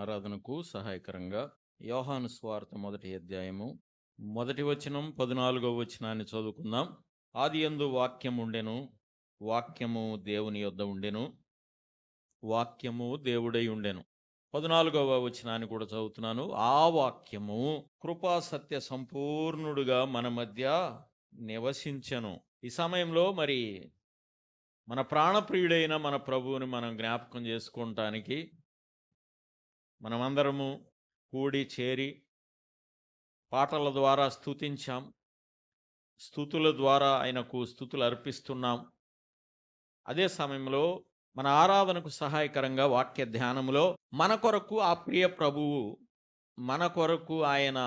ఆరాధనకు సహాయకరంగా యోహాను స్వార్థ మొదటి అధ్యాయము మొదటి వచనం పద్నాలుగో వచనాన్ని చదువుకుందాం. ఆది ఎందు వాక్యం ఉండెను వాక్యము దేవుని యొద్ద ఉండెను వాక్యము దేవుడై ఉండెను. పద్నాలుగవ వచనాన్ని కూడా చదువుతున్నాను. ఆ వాక్యము కృపా సత్య సంపూర్ణుడుగా మన మధ్య నివసించను. ఈ సమయంలో మరి మన ప్రాణప్రియుడైన మన ప్రభువుని మనం జ్ఞాపకం చేసుకోవటానికి మనమందరము కూడి చేరి పాటల ద్వారా స్తుతించాం. స్థుతుల ద్వారా ఆయనకు స్థుతులు అర్పిస్తున్నాం. అదే సమయంలో మన ఆరాధనకు సహాయకరంగా వాక్య ధ్యానంలో మన కొరకు ఆ ప్రియ ప్రభువు మన కొరకు ఆయన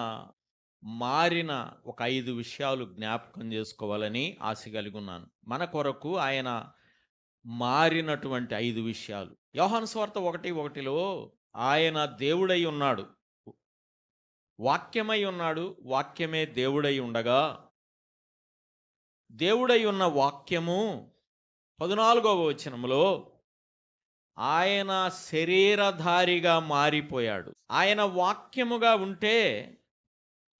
మారిన ఒక ఐదు విషయాలు జ్ఞాపకం చేసుకోవాలని ఆశ కలిగి ఉన్నాను. మన కొరకు ఆయన మారినటువంటి ఐదు విషయాలు. యోహాను స్వార్థ ఒకటి ఒకటిలో ఆయన దేవుడై ఉన్నాడు. వాక్యమై ఉన్నాడు. వాక్యమే దేవుడై ఉండగా దేవుడై ఉన్న వాక్యము పద్నాలుగవ వచనములో ఆయన శరీరధారిగా మారిపోయాడు. ఆయన వాక్యముగా ఉంటే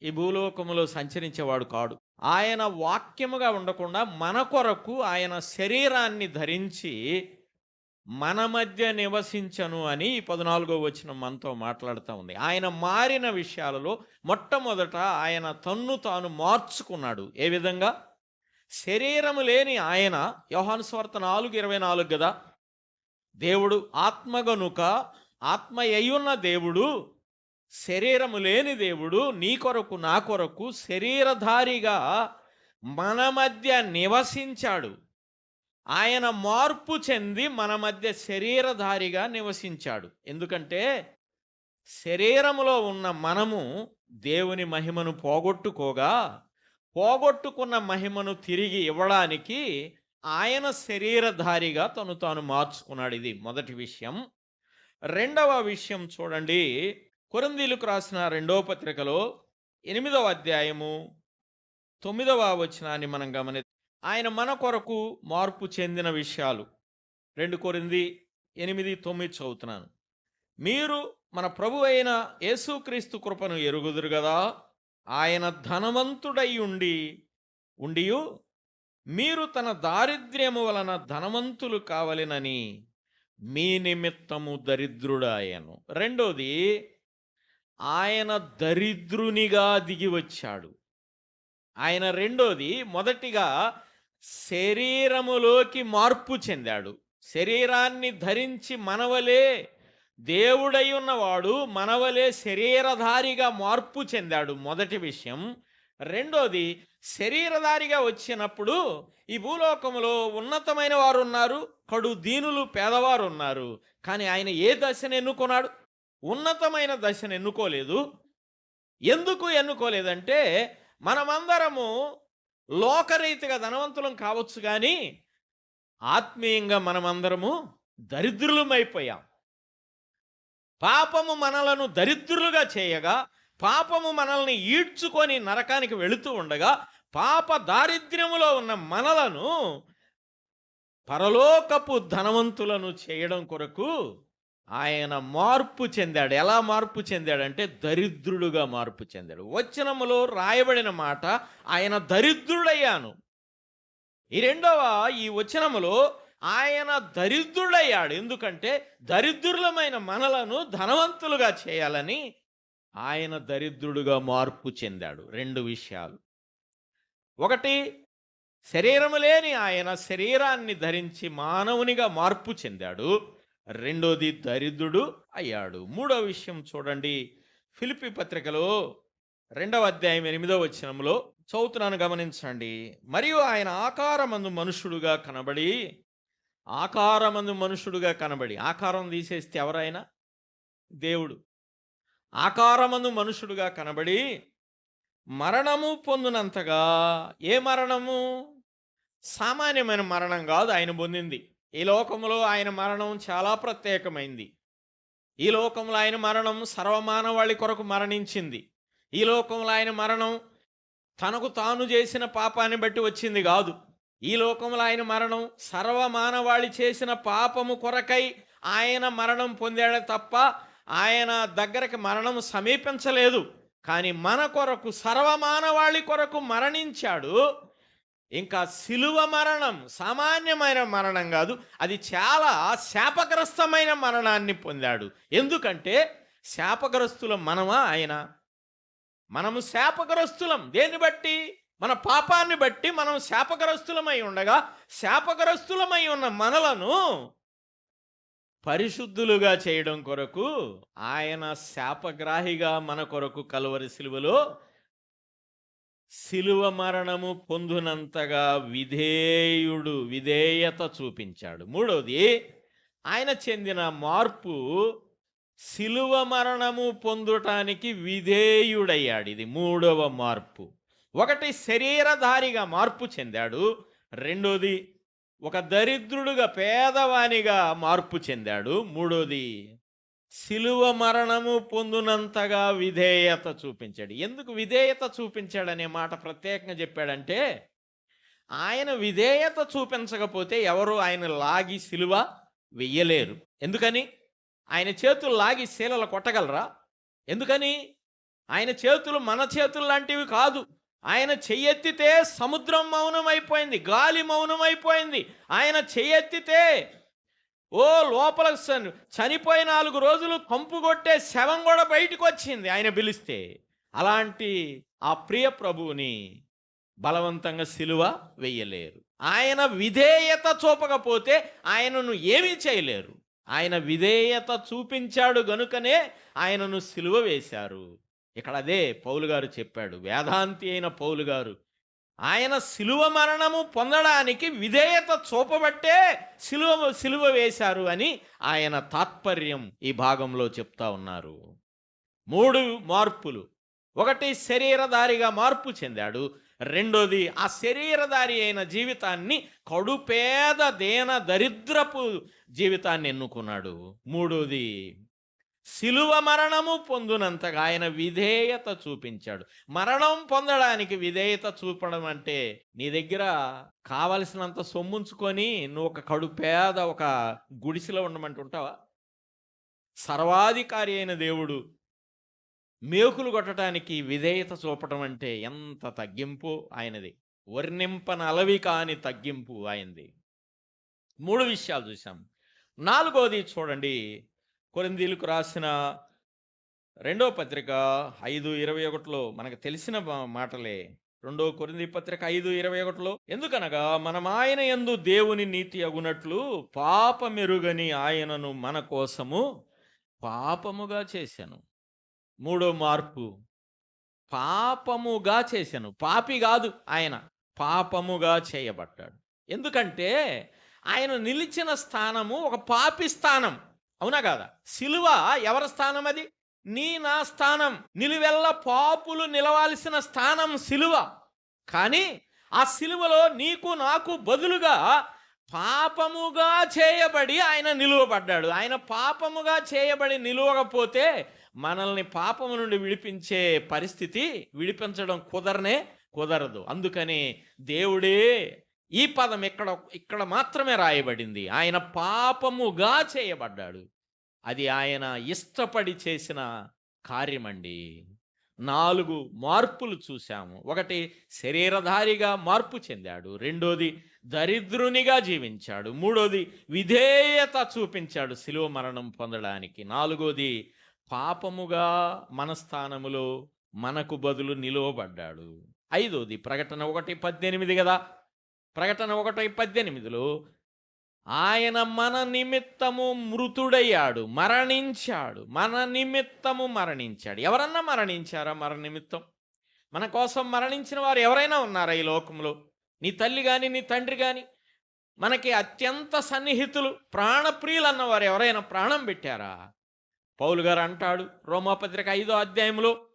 ఈ భూలోకములో సంచరించేవాడు కాడు. ఆయన వాక్యముగా ఉండకుండా మన కొరకు ఆయన శరీరాన్ని ధరించి మన మధ్య నివసించను అని ఈ పద్నాలుగో వచ్చిన మనతో మాట్లాడుతూ ఉంది. ఆయన మారిన విషయాలలో మొట్టమొదట ఆయన తన్ను తాను మార్చుకున్నాడు. ఏ విధంగా? శరీరము లేని ఆయన యోహాను స్వార్థ నాలుగు ఇరవై నాలుగు కదా? దేవుడు ఆత్మగనుక ఆత్మ అయ్యున్న దేవుడు శరీరము లేని దేవుడు నీ కొరకు నా కొరకు శరీరధారిగా మన మధ్య నివసించాడు. ఆయన మార్పు చెంది మన మధ్య శరీరధారిగా నివసించాడు. ఎందుకంటే శరీరములో ఉన్న మనము దేవుని మహిమను పోగొట్టుకోగా పోగొట్టుకున్న మహిమను తిరిగి ఇవ్వడానికి ఆయన శరీరధారిగా తను తాను మార్చుకున్నాడు. ఇది మొదటి విషయం. రెండవ విషయం చూడండి. కొరందీలకు రాసిన రెండవ పత్రికలో ఎనిమిదవ అధ్యాయము తొమ్మిదవ వచనాన్ని మనం గమని ఆయన మన కొరకు మార్పు చెందిన విషయాలు. రెండు కొరింది ఎనిమిది తొమ్మిది చదువుతున్నాను. మీరు మన ప్రభు అయిన యేసుక్రీస్తు కృపను ఎరుగుదురు కదా ఆయన ధనవంతుడై ఉండి ఉండియు మీరు తన దారిద్ర్యము వలన ధనవంతులు కావలెనని మీ నిమిత్తము దరిద్రుడాయను. రెండోది ఆయన దరిద్రునిగా దిగి వచ్చాడు ఆయన రెండోది మొదటిగా శరీరములోకి మార్పు చెందాడు. శరీరాన్ని ధరించి మనవలే దేవుడై ఉన్నవాడు మనవలే శరీరధారిగా మార్పు చెందాడు మొదటి విషయం. రెండోది శరీరధారిగా వచ్చినప్పుడు ఈ భూలోకములో ఉన్నతమైన వారు ఉన్నారు కడు దీనులు పేదవారు ఉన్నారు కానీ ఆయన ఏ దశను ఎన్నుకున్నాడు ఉన్నతమైన దశను ఎన్నుకోలేదు. ఎందుకు ఎన్నుకోలేదంటే మనమందరము లోకరీతిగా ధనవంతులం కావచ్చు కానీ ఆత్మీయంగా మనమందరము దరిద్రులమైపోయాం. పాపము మనలను దరిద్రులుగా చేయగా పాపము మనల్ని ఈడ్చుకొని నరకానికి వెళుతూ ఉండగా పాప దారిద్ర్యములో ఉన్న మనలను పరలోకపు ధనవంతులను చేయడం కొరకు ఆయన మార్పు చెందాడు. ఎలా మార్పు చెందాడంటే దరిద్రుడుగా మార్పు చెందాడు. వచనములో రాయబడిన మాట ఆయన దరిద్రుడయ్యాను. ఈ రెండవ ఈ వచనములో ఆయన దరిద్రుడయ్యాడు. ఎందుకంటే దరిద్రులమైన మనలను ధనవంతులుగా చేయాలని ఆయన దరిద్రుడుగా మార్పు చెందాడు. రెండు విషయాలు. ఒకటి శరీరము లేని ఆయన శరీరాన్ని ధరించి మానవునిగా మార్పు చెందాడు. రెండోది దరిద్రుడు అయ్యాడు. మూడో విషయం చూడండి. ఫిలిపి పత్రికలో రెండవ అధ్యాయం ఎనిమిదో వచనంలో చదువుతున్నాను గమనించండి. మరియు ఆయన ఆకారమందు మనుషుడుగా కనబడి ఆకారమందు మనుషుడుగా కనబడి ఆకారం తీసేస్తే ఎవరైనా దేవుడు. ఆకారమందు మనుషుడుగా కనబడి మరణము పొందినంతగా ఏ మరణము? సామాన్యమైన మరణం కాదు ఆయన పొందింది. ఈ లోకంలో ఆయన మరణం చాలా ప్రత్యేకమైంది. ఈ లోకంలో ఆయన మరణం సర్వమానవాళి కొరకు మరణించింది. ఈ లోకంలో ఆయన మరణం తనకు తాను చేసిన పాపాన్ని బట్టి వచ్చింది కాదు. ఈ లోకంలో ఆయన మరణం సర్వమానవాళి చేసిన పాపము కొరకై ఆయన మరణం పొందాడే తప్ప ఆయన దగ్గరకి మరణం సమీపించలేదు. కానీ మన కొరకు సర్వమానవాళి కొరకు మరణించాడు. ఇంకా సిలువ మరణం సామాన్యమైన మరణం కాదు అది చాలా శాపగ్రస్తమైన మరణాన్ని పొందాడు. ఎందుకంటే శాపగ్రస్తులం మనమా ఆయన? మనము శాపగ్రస్తులం. దేన్ని బట్టి? మన పాపాన్ని బట్టి మనం శాపగ్రస్తులమై ఉండగా శాపగ్రస్తులమై ఉన్న మనలను పరిశుద్ధులుగా చేయడం కొరకు ఆయన శాపగ్రాహిగా మన కొరకు కలువరి సిలువలో శిలువ మరణము పొందునంతగా విధేయుడు విధేయత చూపించాడు. మూడవది ఆయన చెందిన మార్పు శిలువ మరణము పొందుటానికి విధేయుడయ్యాడు. ఇది మూడవ మార్పు. ఒకటి శరీరధారిగా మార్పు చెందాడు. రెండోది ఒక దరిద్రుడుగా పేదవానిగా మార్పు చెందాడు. మూడోది శిలువ మరణము పొందునంతగా విధేయత చూపించాడు. ఎందుకు విధేయత చూపించాడనే మాట ప్రత్యేకంగా చెప్పాడంటే ఆయన విధేయత చూపించకపోతే ఎవరు ఆయన లాగి శిలువ వెయ్యలేరు. ఎందుకని? ఆయన చేతులు లాగి శీలలు కొట్టగలరా? ఎందుకని? ఆయన చేతులు మన చేతులు లాంటివి కాదు. ఆయన చెయ్యెత్తితే సముద్రం మౌనమైపోయింది గాలి మౌనమైపోయింది. ఆయన చెయ్యెత్తితే ఓ లోపల సన్- చనిపోయి నాలుగు రోజులు కంపు కొట్టే శవం కూడా బయటికి వచ్చింది ఆయన పిలిస్తే. అలాంటి ఆ ప్రియ ప్రభువుని బలవంతంగా సిలువ వెయ్యలేరు ఆయన విధేయత చూపకపోతే ఆయనను ఏమీ చేయలేరు. ఆయన విధేయత చూపించాడు గనుకనే ఆయనను సిలువ వేశారు. ఇక్కడ అదే పౌలు గారు చెప్పాడు వేదాంతి అయిన పౌలు గారు ఆయన సిలువ మరణము పొందడానికి విధేయత చూపబట్టే సిలువ సిలువ వేశారు అని ఆయన తాత్పర్యం ఈ భాగంలో చెప్తా ఉన్నారు. మూడు మార్పులు. ఒకటి శరీరధారిగా మార్పు చెందాడు. రెండోది ఆ శరీరధారి అయిన జీవితాన్ని కడుపేద దేన దరిద్రపు జీవితాన్ని ఎన్నుకున్నాడు. మూడోది శిలువ మరణము పొందునంతగా ఆయన విధేయత చూపించాడు. మరణం పొందడానికి విధేయత చూపడం అంటే నీ దగ్గర కావలసినంత సొమ్ముంచుకొని నువ్వు ఒక కడు పేద ఒక గుడిసెలో ఉండమంటుంటావా? సర్వాధికారి అయిన దేవుడు మేకులు కొట్టడానికి విధేయత చూపడం అంటే ఎంత తగ్గింపు ఆయనది? వర్ణింపన అలవి కాని తగ్గింపు ఆయనది. మూడు విషయాలు చూసాం నాలుగోది చూడండి. కొరిందీలకు రాసిన రెండో పత్రిక ఐదు ఇరవై ఒకటిలో మనకు తెలిసిన మాటలే. రెండో కొరింది పత్రిక ఐదు ఇరవై ఒకటిలో ఎందుకనగా మనం ఆయన యందు దేవుని నీతి అగునట్లు పాపమెరుగని ఆయనను మన కోసము పాపముగా చేశాను. మూడో మార్పు పాపముగా చేశాను. పాపి కాదు ఆయన పాపముగా చేయబడ్డాడు. ఎందుకంటే ఆయన నిలిచిన స్థానము ఒక పాపి స్థానం. అవునా కాదా? సిలువ ఎవరి స్థానం అది? నీ నా స్థానం. నిలువెల్ల పాపులు నిలవాల్సిన స్థానం సిలువ. కానీ ఆ సిలువలో నీకు నాకు బదులుగా పాపముగా చేయబడి ఆయన నిలువబడ్డాడు. ఆయన పాపముగా చేయబడి నిలువకపోతే మనల్ని పాపము నుండి విడిపించే పరిస్థితి విడిపించడం కుదరనే కుదరదు. అందుకని దేవుడే ఈ పదం ఇక్కడ ఇక్కడ మాత్రమే రాయబడింది. ఆయన పాపముగా చేయబడ్డాడు. అది ఆయన ఇష్టపడి చేసిన కార్యమండి. నాలుగు మార్పులు చూశాము. ఒకటి శరీరధారిగా మార్పు చెందాడు. రెండోది దరిద్రునిగా జీవించాడు. మూడోది విధేయత చూపించాడు శిలువ మరణం పొందడానికి. నాలుగోది పాపముగా మనస్థానములో మనకు బదులు నిలువబడ్డాడు. ఐదోది ప్రకటన ఒకటి పద్దెనిమిది కదా! ప్రకటన ఒకటి పద్దెనిమిదిలో ఆయన మన నిమిత్తము మృతుడయ్యాడు మరణించాడు మన నిమిత్తము మరణించాడు. ఎవరన్నా మరణించారా మన నిమిత్తం? మన కోసం మరణించిన వారు ఎవరైనా ఉన్నారా ఈ లోకంలో? నీ తల్లి కానీ నీ తండ్రి కానీ మనకి అత్యంత సన్నిహితులు ప్రాణప్రియులు అన్నవారు ఎవరైనా ప్రాణం పెట్టారా? పౌలు గారు అంటాడు రోమాపత్రిక ఐదో అధ్యాయంలో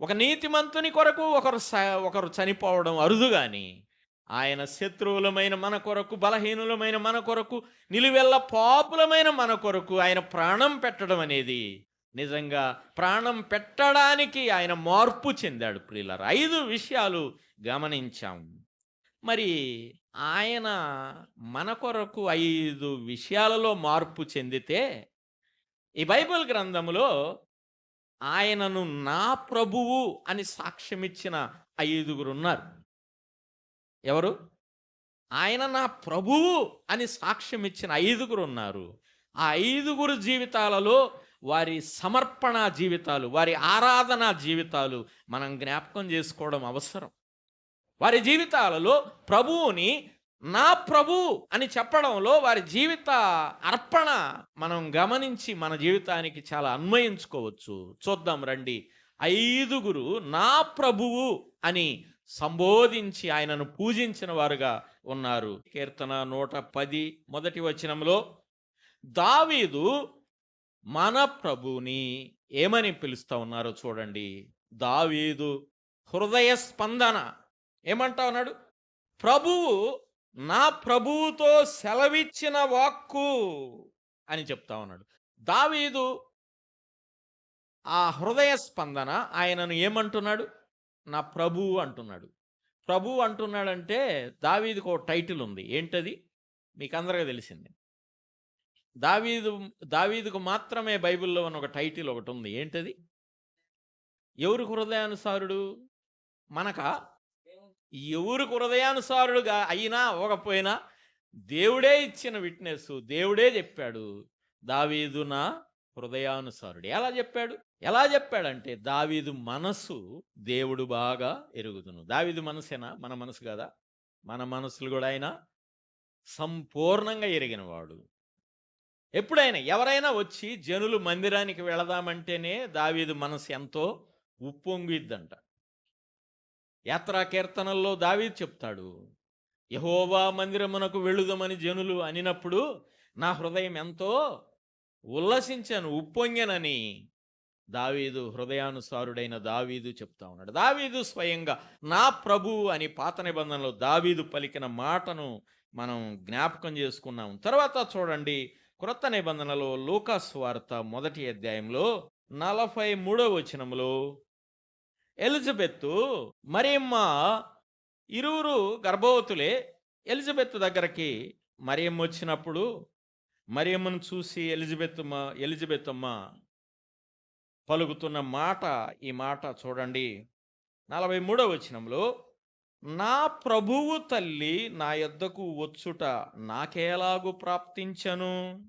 ఒక నీతిమంతుని కొరకు ఒకరు స- ఒకరు చనిపోవడం అరుదు కానీ ఆయన శత్రువులమైన మన కొరకు బలహీనులమైన మన కొరకు నిలువెల్ల పాపులమైన మన కొరకు ఆయన ప్రాణం పెట్టడం అనేది నిజంగా ప్రాణం పెట్టడానికి ఆయన మార్పు చెందాడు ప్రియులారు. ఐదు విషయాలు గమనించాం. మరి ఆయన మన కొరకు ఐదు విషయాలలో మార్పు చెందితే ఈ బైబిల్ గ్రంథములో ఆయనను నా ప్రభువు అని సాక్ష్యమిచ్చిన ఐదుగురు ఉన్నారు. ఎవరు? ఆయన నా ప్రభువు అని సాక్ష్యం ఇచ్చిన ఐదుగురు ఉన్నారు. ఆ ఐదుగురు జీవితాలలో వారి సమర్పణ జీవితాలు వారి ఆరాధన జీవితాలు మనం జ్ఞాపకం చేసుకోవడం అవసరం. వారి జీవితాలలో ప్రభువుని నా ప్రభు అని చెప్పడంలో వారి జీవిత అర్పణ మనం గమనించి మన జీవితానికి చాలా అన్వయించుకోవచ్చు. చూద్దాం రండి. ఐదుగురు నా ప్రభువు అని సంబోధించి ఆయనను పూజించిన వారుగా ఉన్నారు. కీర్తన నూట పది మొదటి వచనంలో దావీదు మన ప్రభుని ఏమని పిలుస్తా ఉన్నారో చూడండి. దావీదు హృదయ స్పందన. ఏమంటా ఉన్నాడు? ప్రభువు నా ప్రభువుతో సెలవిచ్చిన వాక్కు అని చెప్తా ఉన్నాడు. దావీదు ఆ హృదయ స్పందన ఆయనను ఏమంటున్నాడు? నా ప్రభువు అంటున్నాడు. ప్రభువు అంటున్నాడంటే దావీదుకు ఒక టైటిల్ ఉంది. ఏంటది? మీకు అందరికీ తెలిసింది. దావీదు దావీదుకు మాత్రమే బైబిల్లో ఉన్న ఒక టైటిల్ ఒకటి ఉంది. ఏంటది? ఎవరు హృదయానుసారుడు? మనక? ఎవరు హృదయానుసారుడుగా అయినా అవ్వకపోయినా దేవుడే ఇచ్చిన విట్నెస్ దేవుడే చెప్పాడు. దావీదు నా హృదయానుసారుడు. ఎలా చెప్పాడు? ఎలా చెప్పాడంటే దావీదు మనసు దేవుడు బాగా ఎరుగుదును. దావీదు మనసేనా? మన మనసు కదా? మన మనసులు కూడా ఆయన సంపూర్ణంగా ఎరిగినవాడు. ఎప్పుడైనా ఎవరైనా వచ్చి జనులు మందిరానికి వెళదామంటేనే దావీదు మనసు ఎంతో ఉప్పొంగిద్దంట. యాత్రా కీర్తనల్లో దావీదు చెప్తాడు యహోవా మందిరమునకు వెళుదమని జనులు అనినప్పుడు నా హృదయం ఎంతో ఉల్లసించాను ఉప్పొంగనని దావీదు హృదయానుసారుడైన దావీదు చెప్తా ఉన్నాడు. దావీదు స్వయంగా నా ప్రభు అని పాత నిబంధనలో దావీదు పలికిన మాటను మనం జ్ఞాపకం చేసుకున్నాం తర్వాత చూడండి క్రొత్త నిబంధనలో లూకాస్ వార్త మొదటి అధ్యాయంలో నలభై మూడో వచనంలో ఎలిజబెత్తు మరియమ్మ ఇరువురు గర్భవతులే ఎలిజబెత్ దగ్గరికి మరియమ్మ వచ్చినప్పుడు మరియమ్మను చూసి ఎలిజబెత్ ఎలిజబెత్ అమ్మ పలుకుతున్న మాట ఈ మాట చూడండి. నలభై మూడవ వచనంలో నా ప్రభువు తల్లి నా యొద్దకు వచ్చుట నాకేలాగు ప్రాప్తించను?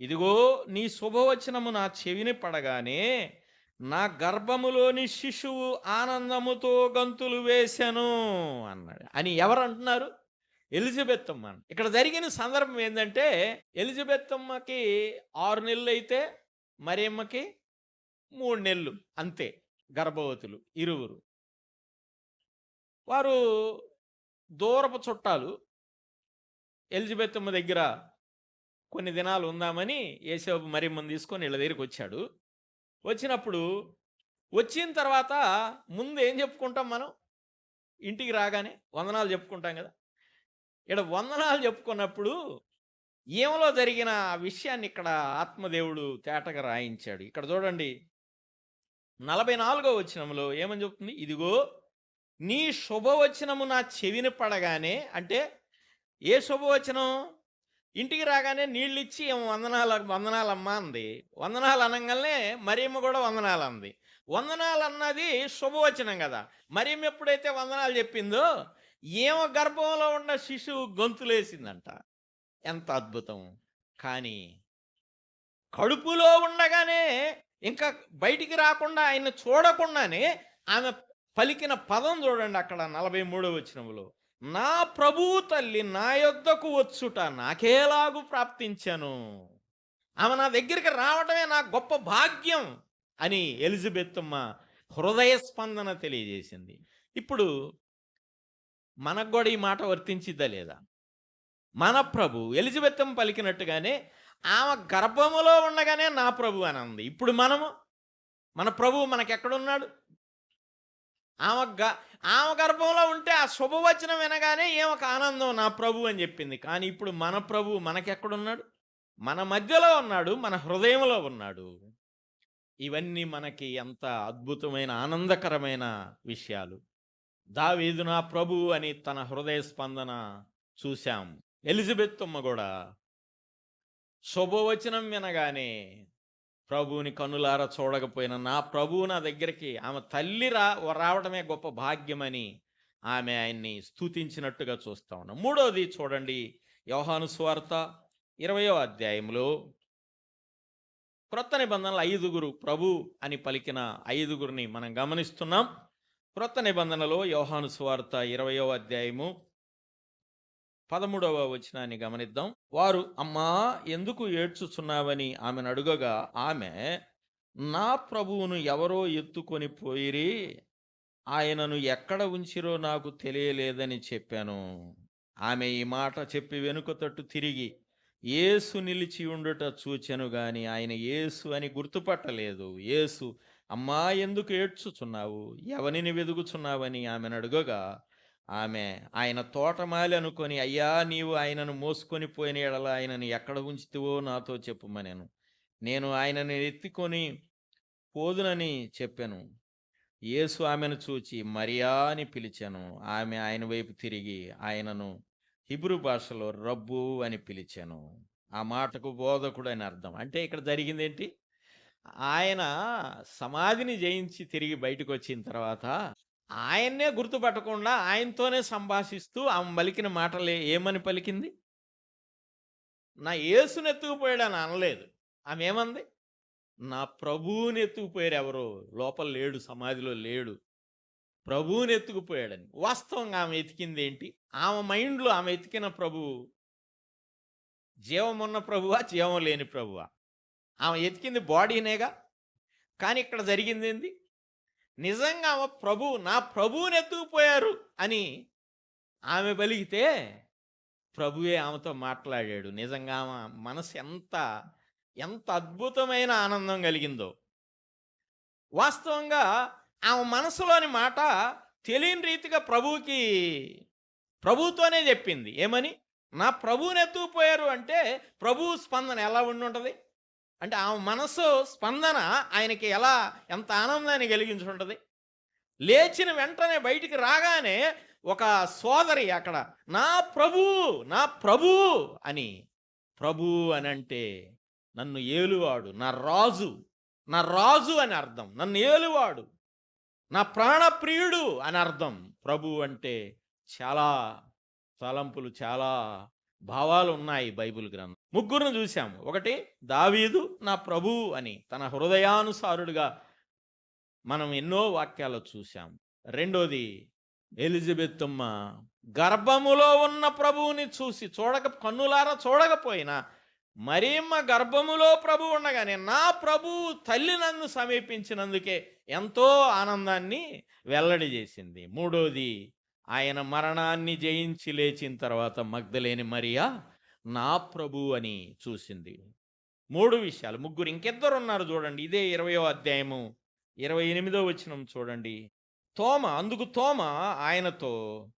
ఇదిగో నీ శుభవచనము నా చెవిని పడగానే నా గర్భములోని శిశువు ఆనందముతో గంతులు వేశాను అన్నాడు. అని ఎవరు అంటున్నారు ఎలిజబెత్ అమ్మ ఇక్కడ జరిగిన సందర్భం ఏంటంటే ఎలిజబెత్ అమ్మకి ఆరు నెలలు అయితే మరియమ్మకి మూడు నెలలు అంతే గర్భవతులు ఇరువురు. వారు దూరపు చుట్టాలు ఎలిజబెత్ అమ్మ దగ్గర కొన్ని దినాలు ఉందామని ఏసేపు మరియమ్మని తీసుకొని వీళ్ళ దగ్గరికి వచ్చాడు. వచ్చినప్పుడు వచ్చిన తర్వాత ముందు ఏం చెప్పుకుంటాం మనం? ఇంటికి రాగానే వందనాలు చెప్పుకుంటాం కదా? ఇక్కడ వందనాలు చెప్పుకున్నప్పుడు ఏమలో జరిగిన ఆ విషయాన్ని ఇక్కడ ఆత్మదేవుడు తేటగా రాయించాడు. ఇక్కడ చూడండి. నలభై నాలుగో వచనంలో ఏమని చెప్తుంది? ఇదిగో నీ శుభవచనము నా చెవిని పడగానే అంటే ఏ శుభవచనం? ఇంటికి రాగానే నీళ్ళు ఇచ్చి ఏమో వందనాలు వందనాలమ్మా అంది. వందనాలు అనగానే మరేమో కూడా వందనాలు అంది. వందనాలు అన్నది శుభవచనం కదా. మరేమి ఎప్పుడైతే వందనాలు చెప్పిందో ఏమో గర్భంలో ఉన్న శిశువు గొంతులేసిందంట. ఎంత అద్భుతం. కానీ కడుపులో ఉండగానే ఇంకా బయటికి రాకుండా ఆయన చూడకుండానే ఆమె పలికిన పదం చూడండి అక్కడ నలభై మూడో వచ్చినములో నా ప్రభువు తల్లి నా యొద్దకు వచ్చుట నాకేలాగు ప్రాప్తించాను. ఆమె నా దగ్గరికి రావడమే నా గొప్ప భాగ్యం అని ఎలిజబెత్తమ్మ హృదయ స్పందన తెలియజేసింది. ఇప్పుడు మనకు కూడా ఈ మాట వర్తించిద్దా లేదా? మన ప్రభు ఎలిజబెత్తం పలికినట్టుగానే ఆమె గర్భములో ఉండగానే నా ప్రభు అని అంది. ఇప్పుడు మనము? మన ప్రభు మనకెక్కడున్నాడు? ఆమె గ ఆమె గర్భంలో ఉంటే ఆ శుభవచనం వినగానే ఏమొక ఆనందం నా ప్రభు అని చెప్పింది. కానీ ఇప్పుడు మన ప్రభు మనకెక్కడున్నాడు? మన మధ్యలో ఉన్నాడు మన హృదయంలో ఉన్నాడు. ఇవన్నీ మనకి ఎంత అద్భుతమైన ఆనందకరమైన విషయాలు. దావీదు నా ప్రభు అని తన హృదయ స్పందన చూశాం. ఎలిజబెత్ అమ్మ కూడా శుభవచనం వినగానే ప్రభువుని కన్నులారా చూడకపోయిన నా ప్రభువు నా దగ్గరికి ఆమె తల్లి రా రావడమే గొప్ప భాగ్యమని ఆమె ఆయన్ని స్తుతించినట్టుగా చూస్తా ఉన్నాం. మూడోది చూడండి యోహాను స్వార్త ఇరవయో అధ్యాయంలో క్రొత్త నిబంధనలు ఐదుగురు ప్రభు అని పలికిన ఐదుగురిని మనం గమనిస్తున్నాం. క్రొత్త నిబంధనలో యోహాను స్వార్త ఇరవయో అధ్యాయము పదమూడవ వచనాన్ని గమనిద్దాం. వారు అమ్మా ఎందుకు ఏడ్చుచున్నావని ఆమెను అడుగగా ఆమె నా ప్రభువును ఎవరో ఎత్తుకొని పోయిరి ఆయనను ఎక్కడ ఉంచిరో నాకు తెలియలేదని చెప్పాను. ఆమె ఈ మాట చెప్పి వెనుక తట్టు తిరిగి ఏసు నిలిచి ఉండుట చూచెను గాని ఆయన ఏసు అని గుర్తుపట్టలేదు. ఏసు అమ్మా ఎందుకు ఏడ్చుచున్నావు? ఎవనిని వెదుగుచున్నావని ఆమెను అడుగగా ఆమె ఆయన తోటమాలి అనుకొని అయ్యా నీవు ఆయనను మోసుకొని పోయిన ఎడల ఆయనను ఎక్కడ ఉంచితివో నాతో చెప్పుమనేను నేను. ఆయనను ఎత్తుకొని పోదునని చెప్పాను. యేసు ఆమెను చూచి మరియా అని పిలిచాను. ఆమె ఆయన వైపు తిరిగి ఆయనను హిబ్రూ భాషలో రబ్బు అని పిలిచాను. ఆ మాటకు బోధకుడు అని అర్థం. అంటే ఇక్కడ జరిగింది ఏంటి ఆయన సమాధిని జయించి తిరిగి బయటకు వచ్చిన తర్వాత ఆయన్నే గుర్తుపట్టకుండా ఆయనతోనే సంభాషిస్తూ ఆమె పలికిన మాటలే ఏమని పలికింది? నా యేసుని ఎత్తుకుపోయాడని అనలేదు. ఆమె ఏమంది నా ప్రభువుని ఎత్తుకుపోయారు ఎవరు లోపల లేడు సమాధిలో లేడు. ప్రభువుని ఎత్తుకుపోయాడని వాస్తవంగా ఆమె ఎతికింది ఏంటి? ఆమె మైండ్లో ఆమె ఎతికిన ప్రభువు జీవమున్న ప్రభువా? జీవం లేని ప్రభువా? ఆమె ఎతికింది బాడీనేగా కానీ ఇక్కడ జరిగింది ఏంది? నిజంగా ఆమె ప్రభు నా ప్రభువుని ఎత్తుకుపోయారు అని ఆమె పలిగితే ప్రభువే ఆమెతో మాట్లాడాడు. నిజంగా ఆమె మనసు ఎంత ఎంత అద్భుతమైన ఆనందం కలిగిందో. వాస్తవంగా ఆమె మనసులోని మాట తెలియని రీతిగా ప్రభువుకి ప్రభువుతోనే చెప్పింది. ఏమని? నా ప్రభువుని ఎత్తుకుపోయారు అంటే ప్రభువు స్పందన ఎలా ఉండి ఉంటుంది అంటే ఆమె మనసు స్పందన ఆయనకి ఎలా ఎంత ఆనందాన్ని కలిగించుంటుంది? లేచిన వెంటనే బయటికి రాగానే ఒక సోదరి అక్కడ నా ప్రభు నా ప్రభు అని ప్రభు అని అంటే నన్ను ఏలువాడు నా రాజు నా రాజు అని అర్థం నన్ను ఏలువాడు నా ప్రాణప్రియుడు అని అర్థం. ప్రభు అంటే చాలా తలంపులు చాలా భావాలు ఉన్నాయి బైబిల్ గ్రంథం ముగ్గురును చూసాము ఒకటి దావీదు నా ప్రభువు అని తన హృదయానుసారుడుగా మనం ఎన్నో వాక్యాలు చూసాం రెండోది ఎలిజబెత్తమ్మ గర్భములో ఉన్న ప్రభువుని చూసి చూడక కన్నులారా చూడకపోయినా మరీమ్మ గర్భములో ప్రభు ఉండగానే నా ప్రభు తల్లి నన్ను సమీపించినందుకే ఎంతో ఆనందాన్ని వెల్లడి చేసింది. మూడోది ఆయన మరణాన్ని జయించి లేచిన తర్వాత మగ్ధలేని మరియా నా ప్రభు అని చూసింది. మూడు విషయాలు. ముగ్గురు ఇంకెద్దరు ఉన్నారు చూడండి. ఇదే ఇరవయో అధ్యాయము ఇరవై ఎనిమిదో వచ్చినం చూడండి. తోమ అందుకు తోమ ఆయనతో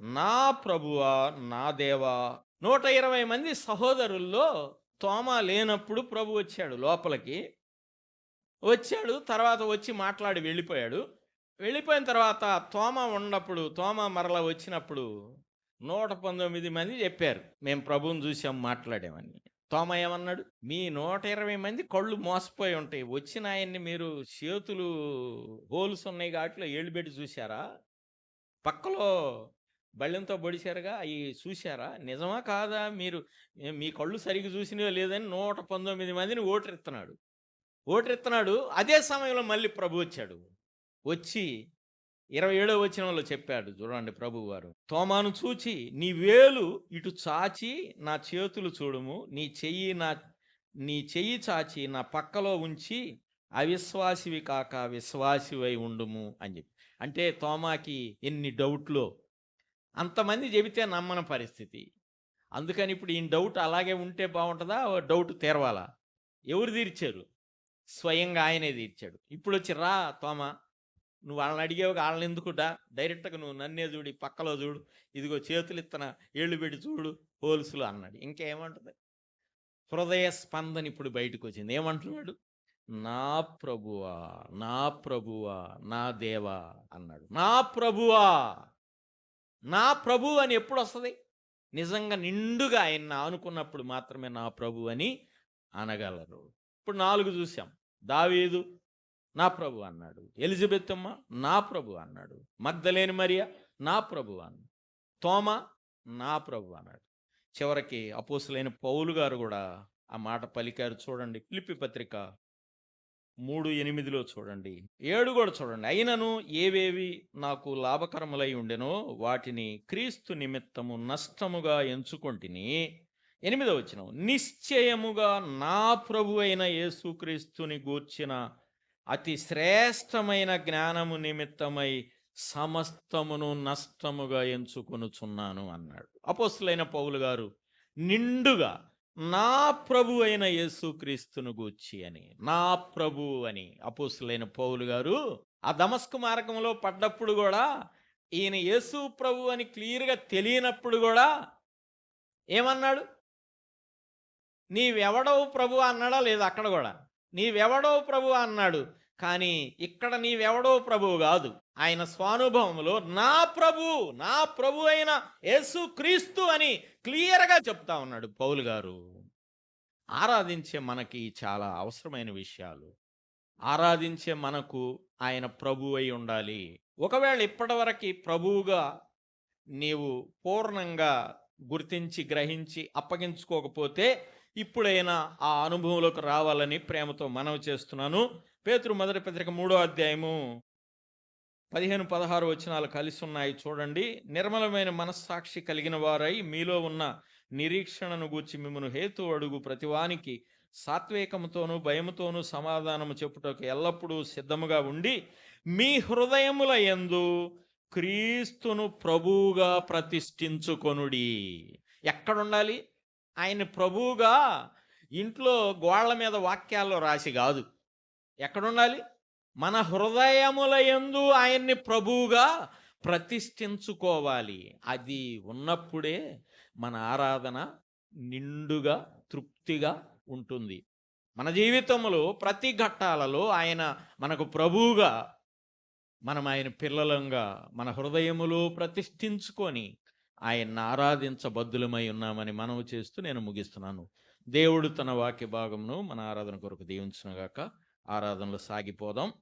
నా ప్రభువా నా దేవా నూట ఇరవై మంది సహోదరుల్లో తోమ లేనప్పుడు ప్రభు వచ్చాడు లోపలికి. వచ్చాడు తర్వాత వచ్చి మాట్లాడి వెళ్ళిపోయాడు. వెళ్ళిపోయిన తర్వాత తోమ ఉన్నప్పుడు తోమ మరల వచ్చినప్పుడు నూట పంతొమ్మిది మంది చెప్పారు. మేము ప్రభువుని చూసాం మాట్లాడామని. తోమ ఏమన్నాడు? మీ నూట ఇరవై మంది కళ్ళు మోసపోయి ఉంటాయి. వచ్చిన ఆయన్ని మీరు చేతులు హోల్స్ ఉన్నాయి కాబట్టి ఏళ్ళు చూశారా? పక్కలో బళ్ళెంతో పొడిచారుగా అవి చూశారా? నిజమా కాదా? మీరు మీ కళ్ళు సరిగ్గా చూసినవో లేదని నూట పంతొమ్మిది మందిని ఓటరెత్తున్నాడు. ఓటరెత్తున్నాడు. అదే సమయంలో మళ్ళీ ప్రభు వచ్చాడు. వచ్చి ఇరవై ఏడో వచనంలో చెప్పాడు చూడండి ప్రభు వారు తోమాను చూచి నీ వేలు ఇటు చాచి నా చేతులు చూడుము. నీ చెయ్యి నా నీ చెయ్యి చాచి నా పక్కలో ఉంచి అవిశ్వాసివి కాక విశ్వాసివై ఉండుము అని చెప్పి. అంటే తోమాకి ఎన్ని డౌట్లు. అంతమంది చెబితే నమ్మని పరిస్థితి. అందుకని ఇప్పుడు ఈ డౌట్ అలాగే ఉంటే బాగుంటుందా? ఓ డౌట్ తీరవాలా? ఎవరు తీర్చారు? స్వయంగా ఆయనే తీర్చాడు. ఇప్పుడు వచ్చి రా తోమా. నువ్వు వాళ్ళని అడిగేవు వాళ్ళని ఎందుకుడా డైరెక్ట్గా నువ్వు నన్నే చూడు పక్కలో చూడు ఇదిగో చేతులు ఇత్తన ఏళ్ళు పెట్టి చూడు హోల్సులు అన్నాడు. ఇంకేమంటుంది? హృదయ స్పందన ఇప్పుడు బయటకు వచ్చింది. ఏమంటున్నాడు? నా ప్రభువా నా ప్రభువా నా దేవా అన్నాడు. నా ప్రభువా నా ప్రభు అని ఎప్పుడు వస్తుంది? నిజంగా నిండుగా ఆయన అనుకున్నప్పుడు మాత్రమే నా ప్రభు అని అనగలరు. ఇప్పుడు నాలుగు చూసాం. దావీదు నా ప్రభు అన్నాడు. ఎలిజబెత్ అమ్మ నా ప్రభు అన్నాడు. మగ్ధలేని మరియా నా ప్రభు అన్నాడు తోమ నా ప్రభు అన్నాడు. చివరికి అపోసులైన పౌలు గారు కూడా ఆ మాట పలికారు చూడండి. పిలిపి పత్రిక మూడు ఎనిమిదిలో చూడండి. ఏడు కూడా చూడండి. అయినను ఏవేవి నాకు లాభకరములై ఉండెనో వాటిని క్రీస్తు నిమిత్తము నష్టముగా ఎంచుకొంటిని. ఎనిమిదో వచ్చిన నిశ్చయముగా నా ప్రభు అయిన యేసుక్రీస్తుని గూర్చిన అతి శ్రేష్టమైన జ్ఞానము నిమిత్తమై సమస్తమును నష్టముగా ఎంచుకొనుచున్నాను అన్నాడు. అపోస్తులైన పౌలు గారు నిండుగా నా ప్రభు అయిన యేసుక్రీస్తును గూర్చి అని నా ప్రభు అని అపోస్తులైన పౌలు గారు ఆ దమస్కు మార్గంలో పడ్డప్పుడు కూడా ఈయన యేసు ప్రభు అని క్లియర్గా తెలియనప్పుడు కూడా ఏమన్నాడు? నీవెవడవు ప్రభు అన్నాడా లేదా అక్కడ కూడా నీవెవడో ప్రభు అన్నాడు. కానీ ఇక్కడ నీవెవడో ప్రభువు కాదు. ఆయన స్వానుభవంలో నా ప్రభు నా ప్రభు అయిన యేసు క్రీస్తు అని క్లియర్గా చెప్తా ఉన్నాడు పౌలు గారు. ఆరాధించే మనకి చాలా అవసరమైన విషయాలు. ఆరాధించే మనకు ఆయన ప్రభు అయి ఉండాలి. ఒకవేళ ఇప్పటివరకు ప్రభువుగా నీవు పూర్ణంగా గుర్తించి గ్రహించి అప్పగించుకోకపోతే ఇప్పుడైనా ఆ అనుభవంలోకి రావాలని ప్రేమతో మనవి చేస్తున్నాను. పేతురు మొదటి పత్రిక మూడో అధ్యాయము పదిహేను పదహారు వచనాలు కలిసి ఉన్నాయి. చూడండి. నిర్మలమైన మనస్సాక్షి కలిగిన వారై మీలో ఉన్న నిరీక్షణను గూర్చి మిమ్మను హేతు అడుగు ప్రతివానికి సాత్వికముతోనూ భయముతోనూ సమాధానము చెప్పుటకు ఎల్లప్పుడూ సిద్ధముగా ఉండి మీ హృదయముల యందు క్రీస్తును ప్రభువుగా ప్రతిష్ఠించుకొనుడి. ఎక్కడుండాలి? ఆయన ప్రభువుగా ఇంట్లో గోళ్ళ మీద వాక్యాల్లో రాసి కాదు. ఎక్కడుండాలి? మన హృదయముల ఎందు ఆయన్ని ప్రభువుగా ప్రతిష్ఠించుకోవాలి. అది ఉన్నప్పుడే మన ఆరాధన నిండుగా తృప్తిగా ఉంటుంది. మన జీవితంలో ప్రతి ఘట్టాలలో ఆయన మనకు ప్రభువుగా మనం ఆయన పిల్లలంగా మన హృదయములో ప్రతిష్ఠించుకొని ఆయన్ని ఆరాధించబద్దులమై ఉన్నామని మనవి చేస్తూ నేను ముగిస్తున్నాను. దేవుడు తన వాక్య భాగమును మన ఆరాధన కొరకు దీవించునుగాక. ఆరాధనలు సాగిపోదాం.